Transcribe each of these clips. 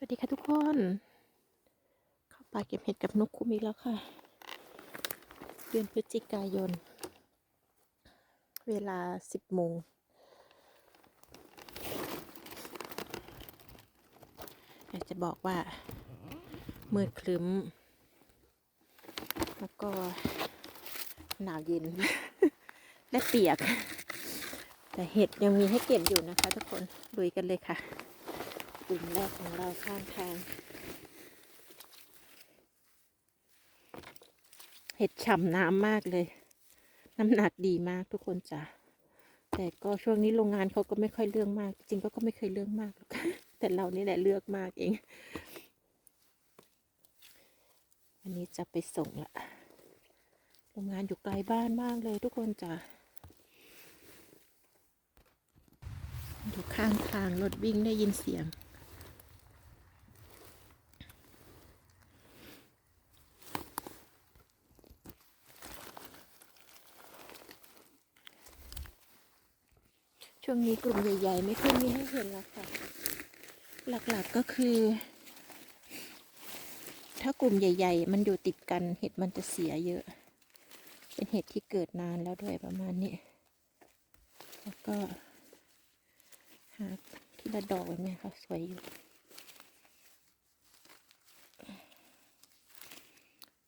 วัสดีค่ะทุกคน เข้าป่าเก็บเห็ดกับนกคุมอีกแล้วค่ะ เดือนพฤศจิกายน เวลาสิบโมง อยากจะบอกว่า มืดครึ้ม แล้วก็หนาวเย็น และเปียก แต่เห็ดยังมีให้เก็บอยู่นะคะทุกคนลุยกันเลยค่ะ กลุ่มแรกของเราข้างทาง เห็ดฉ่ำน้ำมากเลย น้ำหนักดีมากทุกคนจ้ะแต่ก็ช่วงนี้โรงงานเขาก็ไม่ค่อยเรื่องมาก จริงก็ก็ไม่เคยเรื่องมากหรอกแต่เรานี่แหละเลือกมากเองวันนี้จะไปส่งละโรงงานอยู่ไกลบ้านมากเลยทุกคนจ้ะอยู่ข้างทางรถวิ่งได้ยินเสียง ช่วงนี้กลุ่มใหญ่ ๆ ไม่ค่อยมีให้เห็นแล้วค่ะ หลักๆก็คือ ถ้ากลุ่มใหญ่ ๆ มันอยู่ติดกันเห็ดมันจะเสียเยอะ เป็นเห็ดที่เกิดนานแล้วด้วยประมาณนี้ แล้วก็หาที่ละดอกแบบนี้ค่ะสวยอยู่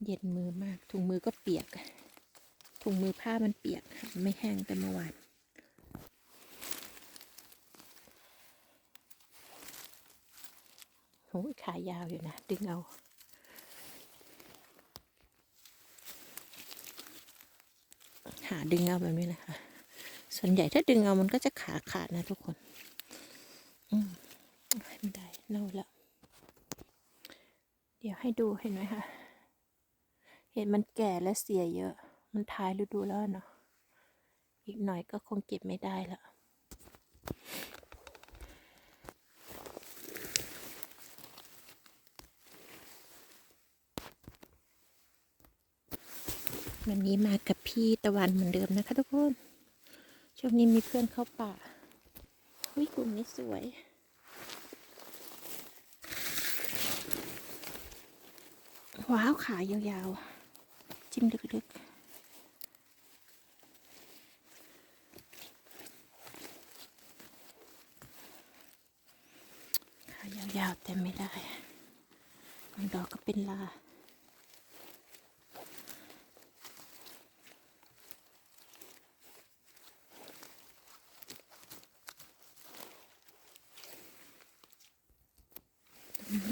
เย็นมือมากถุงมือก็เปียก ถุงมือผ้ามันเปียกค่ะไม่แห้งแต่เมื่อวาน โอ้ยขายาวอยู่นะ ดึงเอา หาดึงเอาแบบนี้นะคะ ส่วนใหญ่ถ้าดึงเอามันก็จะขาขาดนะทุกคน อืมไม่ได้เน่าแล้วเดี๋ยวให้ดูเห็นไหมคะเห็นมันแก่และเสียเยอะ มันท้ายฤดูแล้วเนาะ อีกหน่อยก็คงเก็บไม่ได้แล้ว วันนี้มากับพี่ตะวันเหมือนเดิมนะคะทุกคน ช่วงนี้มีเพื่อนเข้าป่าหุ้ยกลุ่มนี้สวย ว้าวขายาวๆ จิ้มลึกๆขายาวๆแต่ไม่ได้บางดอกก็เป็นลา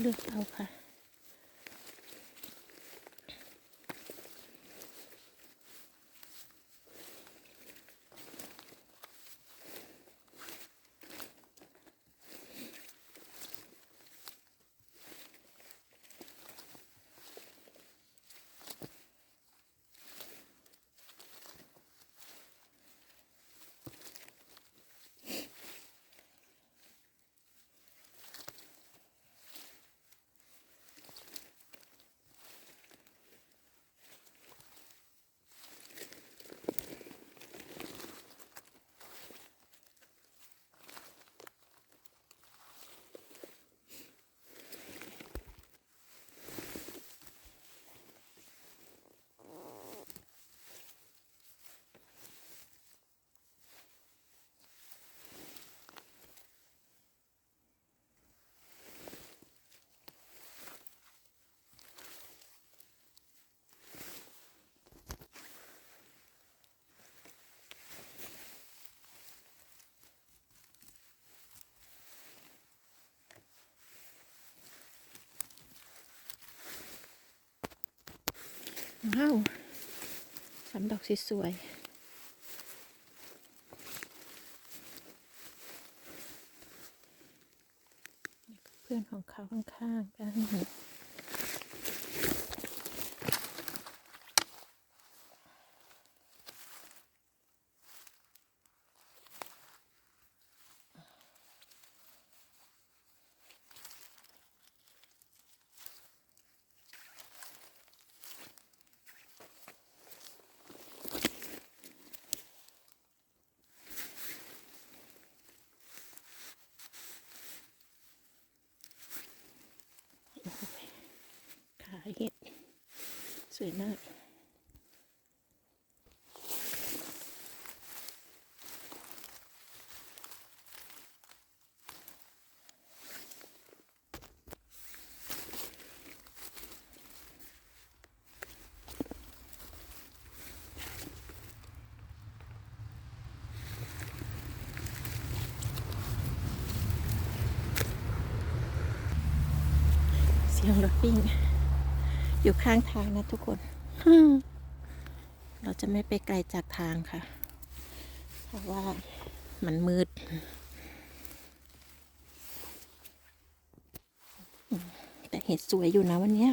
เลือกเอาค่ะ ว้าวสามดอกสวยๆเพื่อนของเขาข้างๆกัน สวย อยู่ข้างทางนะทุกคน เราจะไม่ไปไกลจากทางค่ะ เพราะว่ามันมืด แต่เห็ดสวยอยู่นะวันนี้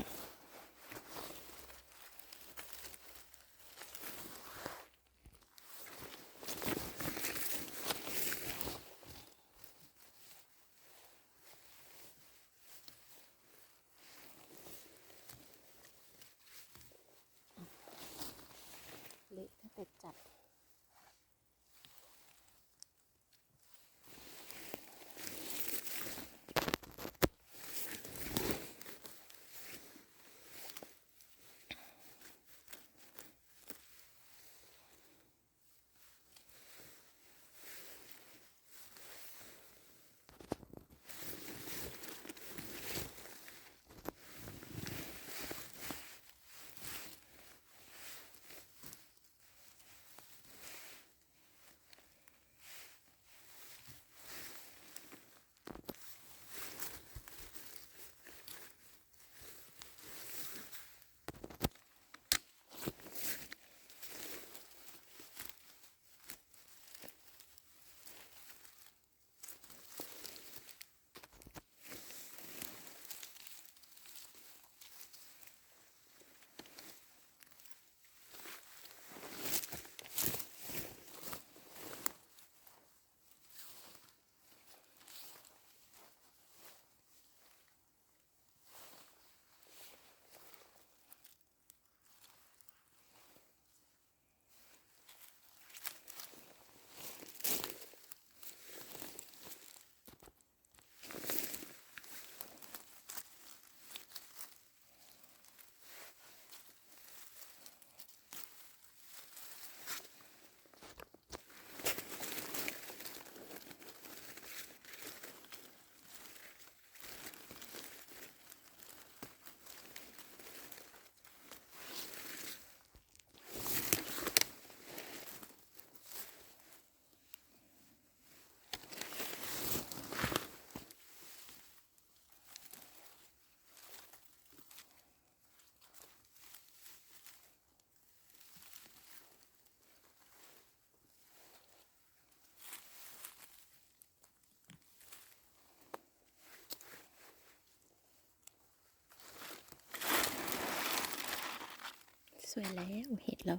สวยแล้วเห็ดเรา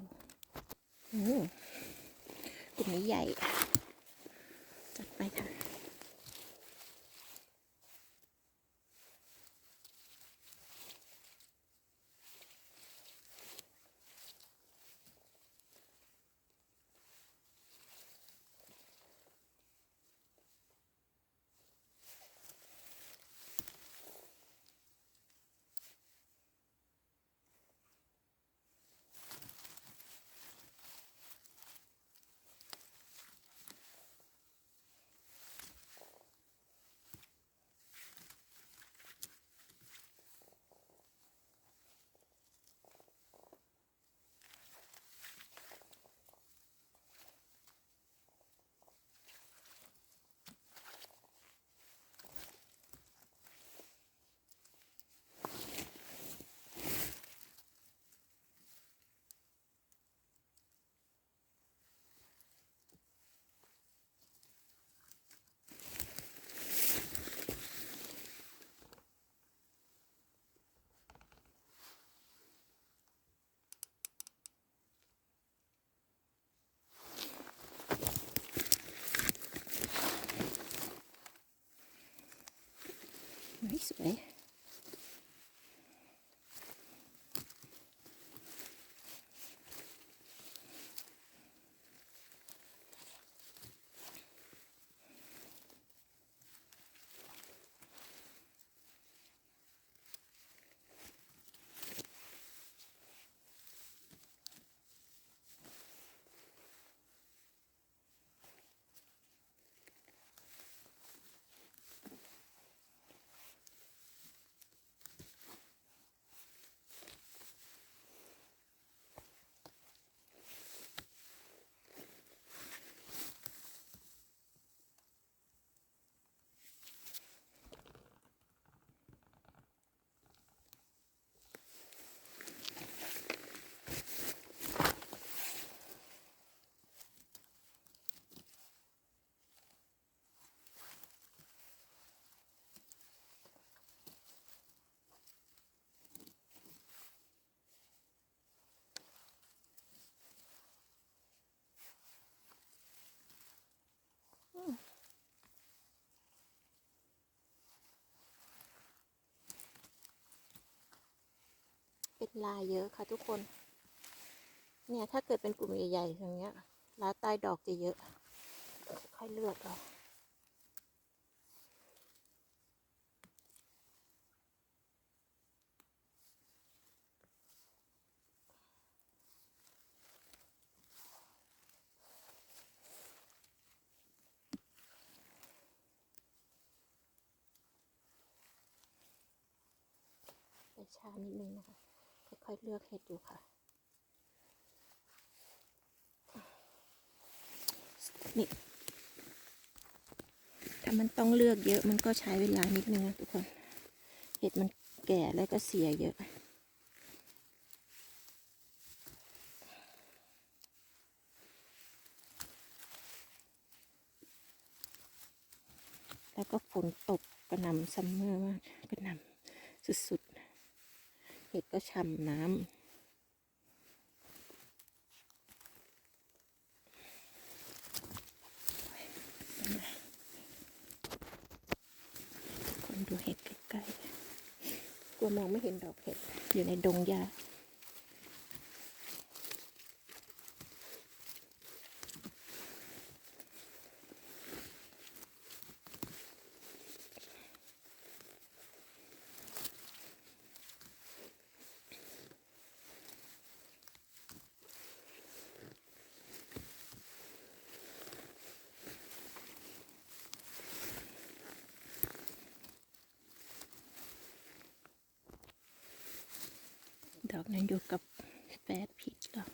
โอ้กลุ่มนี้ใหญ่ สวย ห็ดลายเยอะค่ะทุกคน เนี่ยถ้าเกิดเป็นกลุ่มใหญ่ๆอย่างเงี้ยลาใต้ดอกจะเยอะ ค่อยเลือกเอาช้านิดนึงนะคะ ค่อยเลือกเห็ดอยู่ค่ะ นี่ถ้ามันต้องเลือกเยอะมันก็ใช้เวลานิดนึงนะทุกคน เห็ดมันแก่แล้วก็เสียเยอะแล้วก็ฝนตกกระหน่ำซัมเมอร์มากกระหน่ำสุด ห็ดก็ช่ำน้ำคนดูเห็ดใกล้ๆกลัวมองไม่เห็นดอกเห็ดอยู่ในดงหญ้า ดอกนั้นอยู่กับแฟดพิกดอก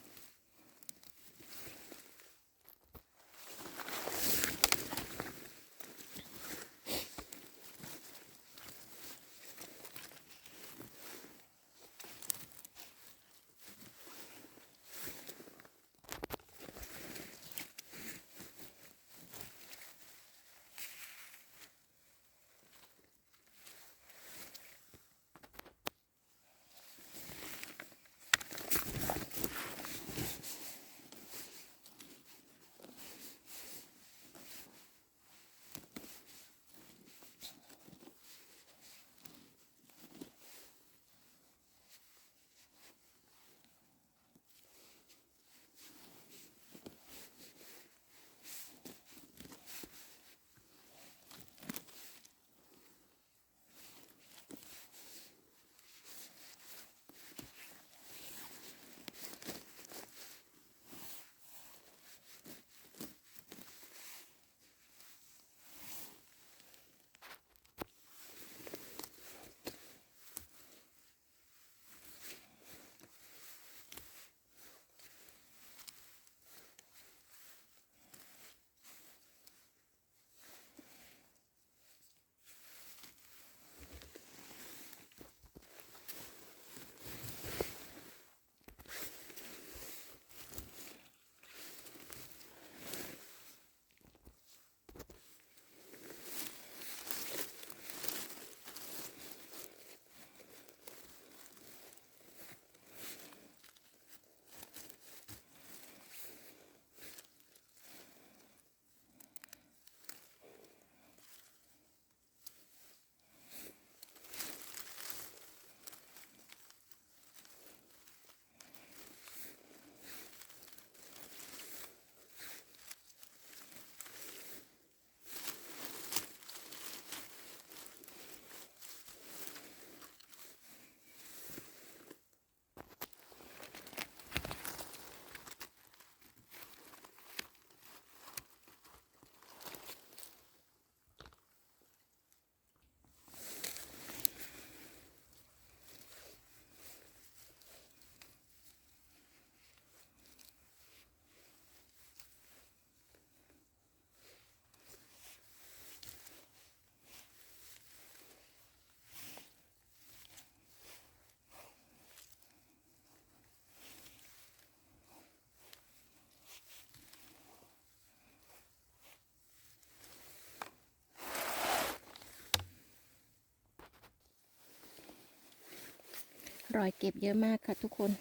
รอยเก็บเยอะมากค่ะทุกคน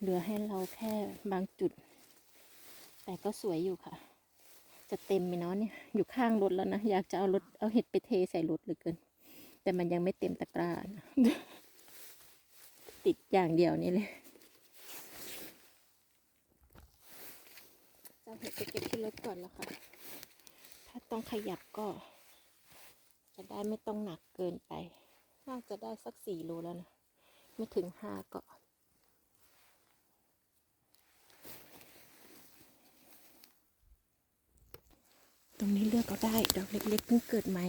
เหลือให้เราแค่บางจุด แต่ก็สวยอยู่ค่ะ จะเต็มไหมเนาะเนี่ย อยู่ข้างรถแล้วนะ อยากจะเอารถเอาเห็ดไปเทใส่รถเหลือเกิน แต่มันยังไม่เต็มตะกร้านะติดอย่างเดียวนี่เลยจะเอาเห็ดไปเก็บที่รถก่อนแล้วค่ะ ถ้าต้องขยับก็ จะได้ไม่ต้องหนักเกินไป น่าจะได้สักสี่โลแล้วนะ ไม่ถึงห้าก็ตรงนี้เลือกเอาได้ ดอกเล็กๆเพิ่งเกิดใหม่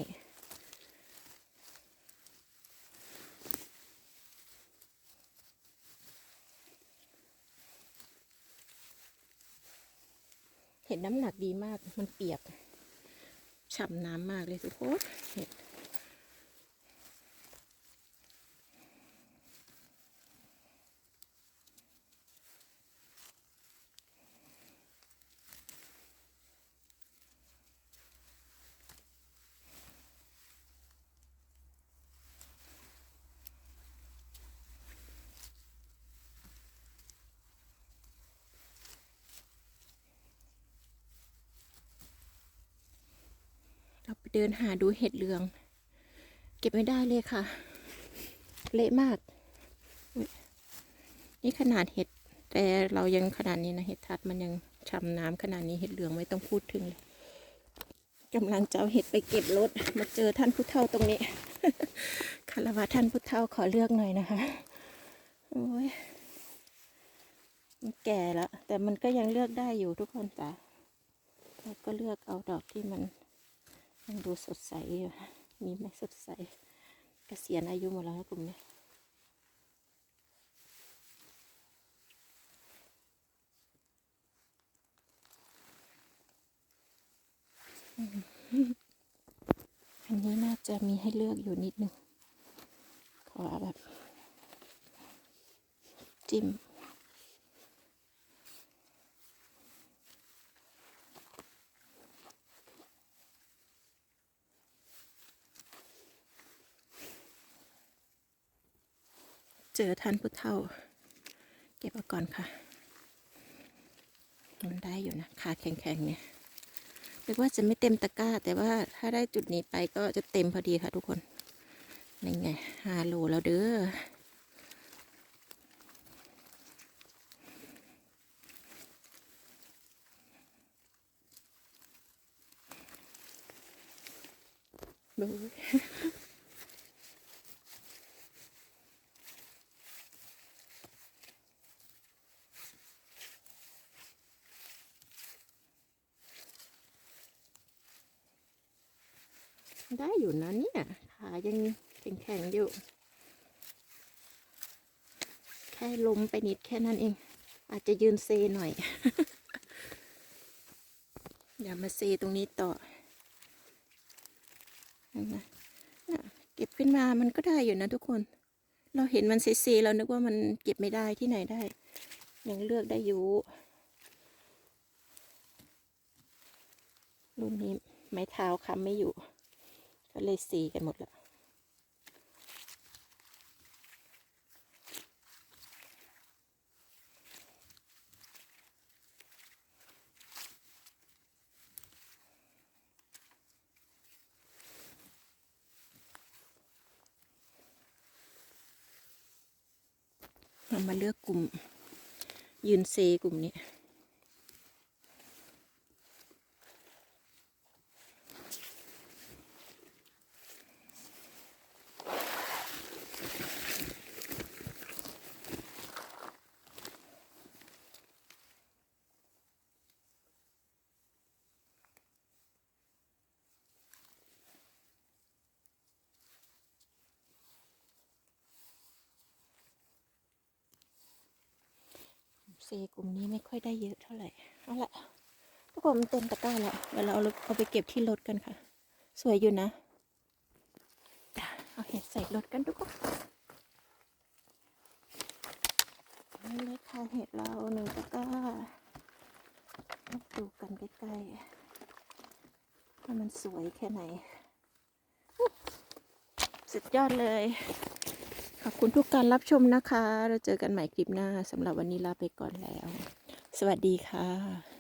เห็ดน้ำหนักดีมาก มันเปียก ฉ่ำน้ำมากเลยทุกคนเห็ด เดินหาดูเห็ดเหลือง เก็บไม่ได้เลยค่ะ เละมาก นี่ขนาดเห็ด แต่เรายังขนาดนี้นะเห็ดทัดมันยังช้ำน้ำขนาดนี้เห็ดเหลืองไม่ต้องพูดถึงเลยกำลังจะเอาเห็ดไปเก็บรถมาเจอท่านผู้เฒ่าตรงนี้คารวะท่านผู้เฒ่าขอเลือกหน่อยนะคะโอ้ยมันแก่แล้วแต่มันก็ยังเลือกได้อยู่ทุกคนจ้ะแล้วก็เลือกเอาดอกที่มัน ยังดูสดใสอยู่มีไหมสดใสเกษียณอายุหมดแล้วนะกลุ่มนี้อันนี้น่าจะมีให้เลือกอยู่นิดนึงขอแบบจิ้ม เจอท่านผู้เฒ่า เก็บเอาก่อนค่ะมันได้อยู่นะขาแข็งๆเนี่ยเรียกว่าจะไม่เต็มตะกร้า แต่ว่าถ้าได้จุดนี้ไปก็จะเต็มพอดีค่ะทุกคนนี่ไงห้าโลแล้วเด้อดู ได้อยู่นะเนี่ยขายังแข็งๆอยู่ แค่ลมไปนิดแค่นั้นเอง อาจจะยืนเซหน่อยอย่ามาเซตรงนี้ต่อเห็นะเก็บขึ้นมามันก็ได้อยู่นะทุกคน เราเห็นมันเซๆเรานึกว่ามันเก็บไม่ได้ที่ไหนได้ ยังเลือกได้อยู่รุ่นนี้ไม้เท้าค้ำไม่อยู่ ก็เลยสีกันหมดแล้วเรามาเลือกกลุ่มยืนเซกลุ่มนี้ เซกลุ่มนี้ไม่ค่อยได้เยอะเท่าไหร่เอาละทุกคนมันเต็มตะกร้าแล้วเดี๋ยวเราเอาเอาไปเก็บที่รถกันค่ะ สวยอยู่นะเอาเห็ดใส่รถกันทุกคนนี่เลยค่ะเห็ดเราหนึ่งตะกร้ามาดูกันใกล้ๆว่ามันสวยแค่ไหน สุดยอดเลย ขอบคุณทุกการรับชมนะคะ เราเจอกันใหม่คลิปหน้าสำหรับวันนี้ลาไปก่อนแล้ว สวัสดีค่ะ